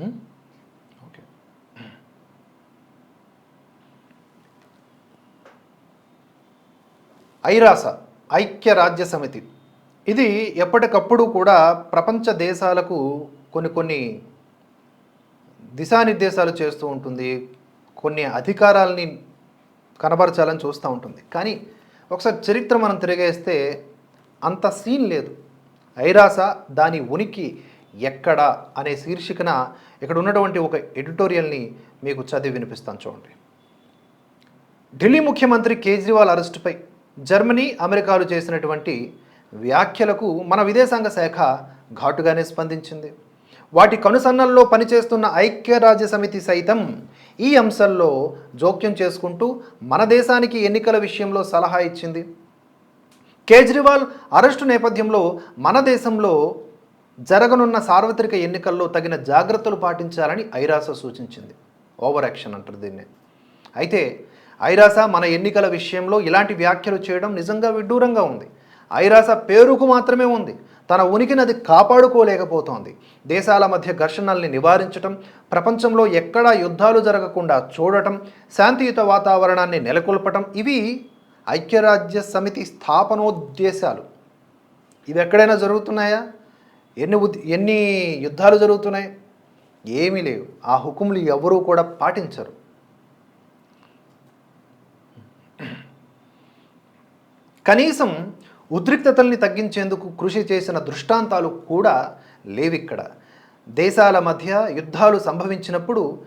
Hmm? Okay ఐరాస ఐక్య రాజ్య సమితి ఇది ఎప్పటికప్పుడు కూడా ప్రపంచ దేశాలకు కొన్ని కొన్ని దిశానిర్దేశాలు చేస్తూ ఉంటుంది. కొన్ని అధికారాలని కనబరచాలని చూస్తూ ఉంటుంది. కానీ ఒకసారి చరిత్ర మనం తిరిగేస్తే అంత సీన్ లేదు. ఐరాస దాని ఉనికి ఎక్కడ అనే శీర్షికన ఇక్కడ ఉన్నటువంటి ఒక ఎడిటోరియల్ని మీకు చదివి వినిపిస్తాను చూడండి. ఢిల్లీ ముఖ్యమంత్రి కేజ్రీవాల్ అరెస్టుపై జర్మనీ అమెరికాలు చేసినటువంటి వ్యాఖ్యలకు మన విదేశాంగ శాఖ ఘాటుగానే స్పందించింది. వాటి కనుసన్నల్లో పనిచేస్తున్న ఐక్యరాజ్య సమితి సైతం ఈ అంశంలో జోక్యం చేసుకుంటూ మన దేశానికి ఎన్నికల విషయంలో సలహా ఇచ్చింది. కేజ్రీవాల్ అరెస్టు నేపథ్యంలో మన దేశంలో జరగనున్న సార్వత్రిక ఎన్నికల్లో తగిన జాగ్రత్తలు పాటించాలని ఐరాస సూచించింది. ఓవర్ యాక్షన్ అంటారు దీన్ని. అయితే ఐరాస మన ఎన్నికల విషయంలో ఇలాంటి వ్యాఖ్యలు చేయడం నిజంగా విడ్డూరంగా ఉంది. ఐరాస పేరుకు మాత్రమే ఉంది. తన ఉనికిని అది కాపాడుకోలేకపోతోంది. దేశాల మధ్య ఘర్షణల్ని నివారించటం ప్రపంచంలో ఎక్కడా యుద్ధాలు జరగకుండా చూడటం శాంతియుత వాతావరణాన్ని నెలకొల్పటం ఇవి ఐక్యరాజ్య సమితి స్థాపనోద్దేశాలు. ఇవి ఎక్కడైనా జరుగుతున్నాయా? ఎన్ని ఉద్ ఎన్ని యుద్ధాలు జరుగుతున్నాయి? ఏమీ లేవు. ఆ హుకుములు ఎవరూ కూడా పాటించరు. కనీసం ఉద్రిక్తతల్ని తగ్గించేందుకు కృషి చేసిన దృష్టాంతాలు కూడా లేవిక్కడ. దేశాల మధ్య యుద్ధాలు సంభవించినప్పుడు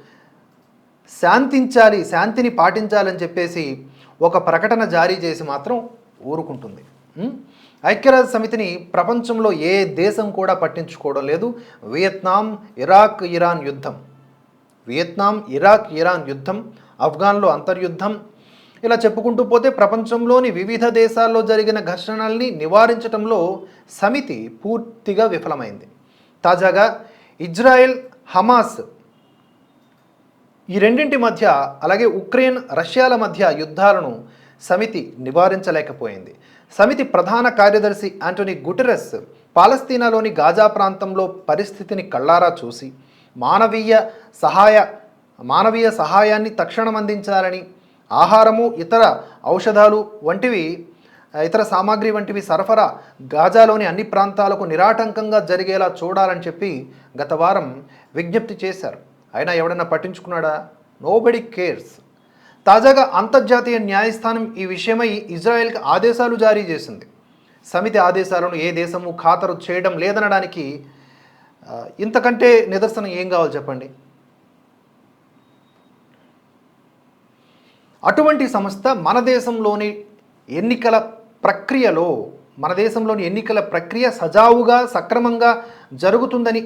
శాంతించాలి శాంతిని పాటించాలని చెప్పేసి ఒక ప్రకటన జారీ చేసి మాత్రం ఊరుకుంటుంది. ఐక్యరాజ్య సమితిని ప్రపంచంలో ఏ దేశం కూడా పట్టించుకోవడం లేదు. వియత్నాం ఇరాక్ ఇరాన్ యుద్ధం. వియత్నాం ఇరాక్ ఇరాన్ యుద్ధం ఆఫ్ఘాన్లో అంతర్యుద్ధం. ఇలా చెప్పుకుంటూ పోతే ప్రపంచంలోని వివిధ దేశాల్లో జరిగిన ఘర్షణల్ని నివారించడంలో సమితి పూర్తిగా విఫలమైంది. తాజాగా ఇజ్రాయెల్ హమాస్ ఈ రెండింటి మధ్య అలాగే ఉక్రెయిన్ రష్యాల మధ్య యుద్ధాలను సమితి నివారించలేకపోయింది. సమితి ప్రధాన కార్యదర్శి యాంటోనీ గుటెరస్ పాలస్తీనాలోని గాజా ప్రాంతంలో పరిస్థితిని కళ్ళారా చూసి మానవీయ సహాయ మానవీయ సహాయాన్ని తక్షణం అందించాలని ఆహారము ఇతర ఔషధాలు వంటివి ఇతర సామాగ్రి వంటివి సరఫరా గాజాలోని అన్ని ప్రాంతాలకు నిరాటంకంగా జరిగేలా చూడాలని చెప్పి గత వారం విజ్ఞప్తి చేశారు. అయినా ఎవడన్నా పట్టించుకున్నాడా? నోబడి కేర్స్ తాజాగా అంతర్జాతీయ న్యాయస్థానం ఈ విషయమై ఇజ్రాయెల్కి ఆదేశాలు జారీ చేసింది. సమితి ఆదేశాలను ఏ దేశము ఖాతరు చేయడం లేదనడానికి ఇంతకంటే నిదర్శనం ఏం కావాలి చెప్పండి? అటువంటి సంస్థ మన దేశంలోని ఎన్నికల ప్రక్రియలో మన దేశంలోని ఎన్నికల ప్రక్రియ సజావుగా సక్రమంగా జరుగుతుందని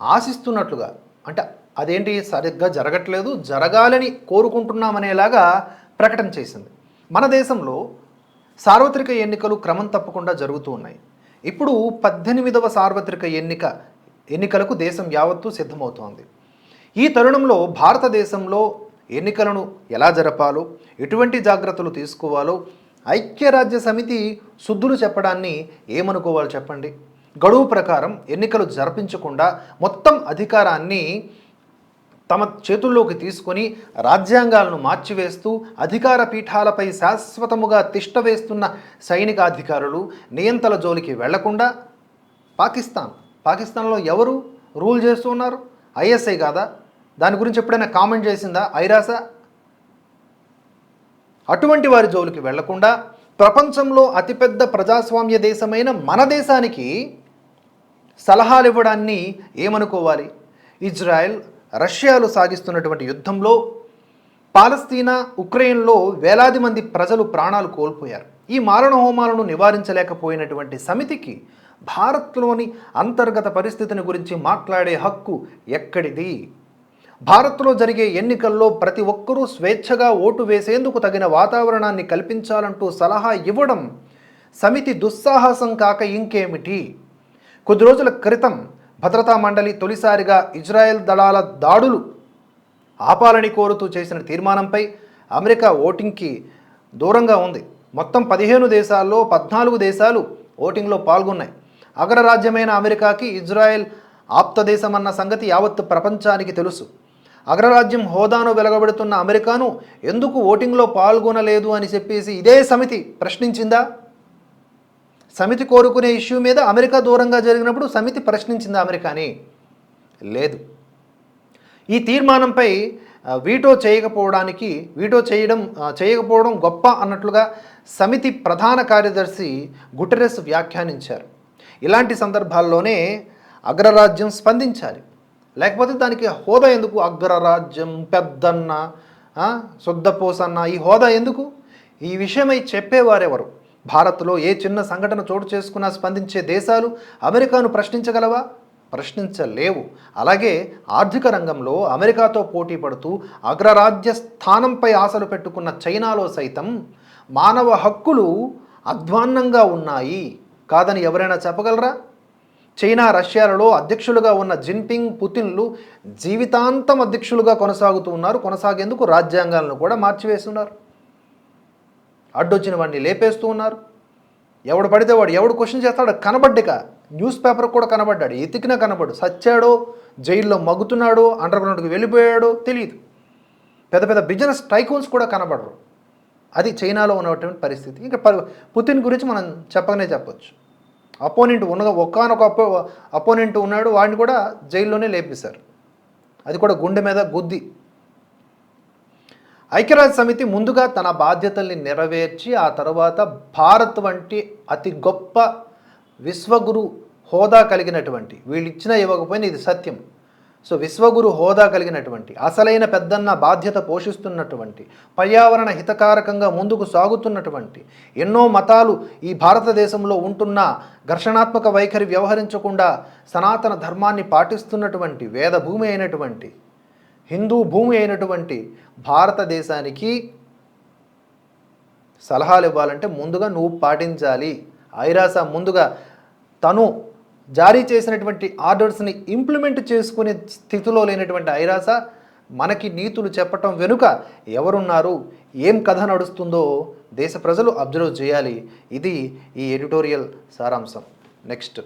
ఆశిస్తున్నట్లుగా అంటే అదేంటి? సరిగ్గా జరగట్లేదు జరగాలని కోరుకుంటున్నామనేలాగా ప్రకటన చేసింది. మన దేశంలో సార్వత్రిక ఎన్నికలు క్రమం తప్పకుండా జరుగుతూ ఉన్నాయి. ఇప్పుడు పద్దెనిమిదవ సార్వత్రిక ఎన్నిక ఎన్నికలకు దేశం యావత్తూ సిద్ధమవుతోంది. ఈ తరుణంలో భారతదేశంలో ఎన్నికలను ఎలా జరపాలో ఎటువంటి జాగ్రత్తలు తీసుకోవాలో ఐక్యరాజ్య సమితి శుద్ధులు చెప్పడాన్ని ఏమనుకోవాలి చెప్పండి? గడువు ప్రకారం ఎన్నికలు జరిపించకుండా మొత్తం అధికారాన్ని తమ చేతుల్లోకి తీసుకొని రాజ్యాంగాలను మార్చివేస్తూ అధికార పీఠాలపై శాశ్వతముగా తిష్టవేస్తున్న సైనికాధికారులు నియంతల జోలికి వెళ్ళకుండా పాకిస్తాన్ పాకిస్తాన్లో ఎవరు రూల్ చేస్తూ ఉన్నారు? ఐఎస్ఐ కాదా? దాని గురించి ఎప్పుడైనా కామెంట్ చేసిందా? ఐరాస? అటువంటి వారి జోలికి వెళ్ళకుండా ప్రపంచంలో అతిపెద్ద ప్రజాస్వామ్య దేశమైన మన దేశానికి సలహాలు ఇవ్వడాన్ని ఏమనుకోవాలి? ఇజ్రాయెల్ రష్యాలు సాగిస్తున్నటువంటి యుద్ధంలో పాలస్తీనా ఉక్రెయిన్లో వేలాది మంది ప్రజలు ప్రాణాలు కోల్పోయారు. ఈ మారణ హోమాలను నివారించలేకపోయినటువంటి సమితికి భారత్లోని అంతర్గత పరిస్థితిని గురించి మాట్లాడే హక్కు ఎక్కడిది? భారత్లో జరిగే ఎన్నికల్లో ప్రతి ఒక్కరూ స్వేచ్ఛగా ఓటు వేసేందుకు తగిన వాతావరణాన్ని కల్పించాలంటూ సలహా ఇవ్వడం సమితి దుస్సాహసం కాక ఇంకేమిటి? కొద్ది రోజుల క్రితం భద్రతా మండలి తొలిసారిగా ఇజ్రాయెల్ దళాల దాడులు ఆపాలని కోరుతూ చేసిన తీర్మానంపై అమెరికా ఓటింగ్కి దూరంగా ఉంది. మొత్తం పదిహేను దేశాల్లో పద్నాలుగు దేశాలు ఓటింగ్లో పాల్గొన్నాయి. అగ్రరాజ్యమైన అమెరికాకి ఇజ్రాయెల్ ఆప్తదేశం అన్న సంగతి యావత్ ప్రపంచానికి తెలుసు. అగ్రరాజ్యం హోదాను వెలగబెడుతున్న అమెరికాను ఎందుకు ఓటింగ్లో పాల్గొనలేదు అని చెప్పేసి ఇదే సమితి ప్రశ్నించిందా? సమితి కోరుకునే ఇష్యూ మీద అమెరికా దూరంగా జరిగినప్పుడు సమితి ప్రశ్నించింది అమెరికాని. లేదు. ఈ తీర్మానంపై వీటో చేయకపోవడానికి వీటో చేయడం చేయకపోవడం గొప్ప అన్నట్లుగా సమితి ప్రధాన కార్యదర్శి గుటెరెస్ వ్యాఖ్యానించారు. ఇలాంటి సందర్భాల్లోనే అగ్రరాజ్యం స్పందించాలి. లేకపోతే దానికి హోదా ఎందుకు? అగ్రరాజ్యం పెద్దన్న శుద్ధపోసన్న ఈ హోదా ఎందుకు? ఈ విషయమై చెప్పేవారెవరు? భారత్లో ఏ చిన్న సంఘటన చోటు చేసుకున్నా స్పందించే దేశాలు అమెరికాను ప్రశ్నించగలవా? ప్రశ్నించలేవు. అలాగే ఆర్థిక రంగంలో అమెరికాతో పోటీ పడుతూ అగ్రరాజ్య స్థానంపై ఆశలు పెట్టుకున్న చైనాలో సైతం మానవ హక్కులు అధ్వాన్నంగా ఉన్నాయి. కాదని ఎవరైనా చెప్పగలరా? చైనా రష్యాలలో అధ్యక్షులుగా ఉన్న జిన్పింగ్ పుతిన్లు జీవితాంతం అధ్యక్షులుగా కొనసాగుతూ ఉన్నారు. కొనసాగేందుకు రాజ్యాంగాలను కూడా మార్చివేస్తున్నారు. అడ్డొచ్చిన వాడిని లేపేస్తూ ఉన్నారు. ఎవడు పడితే వాడు ఎవడు క్వశ్చన్ చేస్తాడో కనబడ్డిక. న్యూస్ పేపర్ కూడా కనబడ్డాడు. ఎతికినా కనబడు. సచ్చాడో జైల్లో మగ్గుతున్నాడో అండర్ గ్రౌండ్కి వెళ్ళిపోయాడో తెలియదు పెద్ద పెద్ద బిజినెస్ టైకోన్స్ కూడా కనబడరు. అది చైనాలో ఉన్నటువంటి పరిస్థితి. ఇంకా పుతిన్ గురించి మనం చెప్పగానే చెప్పొచ్చు. అపోనెంట్ ఉన్న ఒక్కనొక అపో అపోనెంట్ ఉన్నాడు వాడిని కూడా జైల్లోనే లేపేశారు. అది కూడా గుండె మీద గుద్ది. ఐక్యరాజ్య సమితి ముందుగా తన బాధ్యతల్ని నెరవేర్చి ఆ తర్వాత భారత్ వంటి అతి గొప్ప విశ్వగురు హోదా కలిగినటువంటి వీళ్ళు ఇచ్చినా ఇవ్వకపోయినా ఇది సత్యం. సో విశ్వగురు హోదా కలిగినటువంటి అసలైన పెద్దన్న బాధ్యత పోషిస్తున్నటువంటి పర్యావరణ హితకారకంగా ముందుకు సాగుతున్నటువంటి ఎన్నో మతాలు ఈ భారతదేశంలో ఉంటున్న ఘర్షణాత్మక వైఖరి వ్యవహరించకుండా సనాతన ధర్మాన్ని పాటిస్తున్నటువంటి వేదభూమి అయినటువంటి హిందూ భూమి అయినటువంటి భారతదేశానికి సలహాలు ఇవ్వాలంటే ముందుగా నువ్వు పాటించాలి. ఐరాస ముందుగా తను జారీ చేసినటువంటి ఆర్డర్స్ని ఇంప్లిమెంట్ చేసుకునే స్థితిలో లేనటువంటి ఐరాస మనకి నీతులు చెప్పటం వెనుక ఎవరున్నారు? ఏం కథ నడుస్తుందో దేశ ప్రజలు అబ్జర్వ్ చేయాలి. ఇది ఈ ఎడిటోరియల్ సారాంశం. నెక్స్ట్.